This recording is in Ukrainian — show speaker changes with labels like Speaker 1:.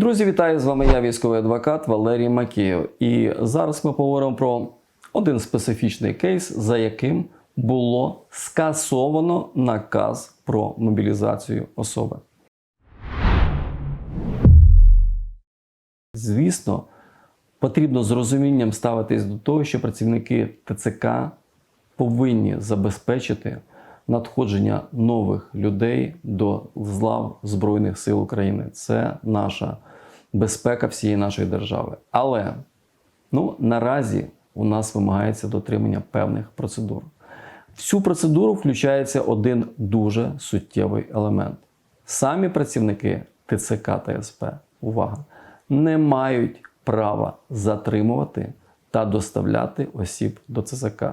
Speaker 1: Друзі, вітаю з вами я, військовий адвокат Валерій Макієв. І зараз ми поговоримо про один специфічний кейс, за яким було скасовано наказ про мобілізацію особи. Звісно, потрібно з розумінням ставитись до того, що працівники ТЦК повинні забезпечити надходження нових людей до лав Збройних сил України. Це наша безпека всієї нашої держави. Але ну, наразі у нас вимагається дотримання певних процедур. В цю процедуру включається один дуже суттєвий елемент. Самі працівники ТЦК та СП, увага, не мають права затримувати та доставляти осіб до ЦЗК.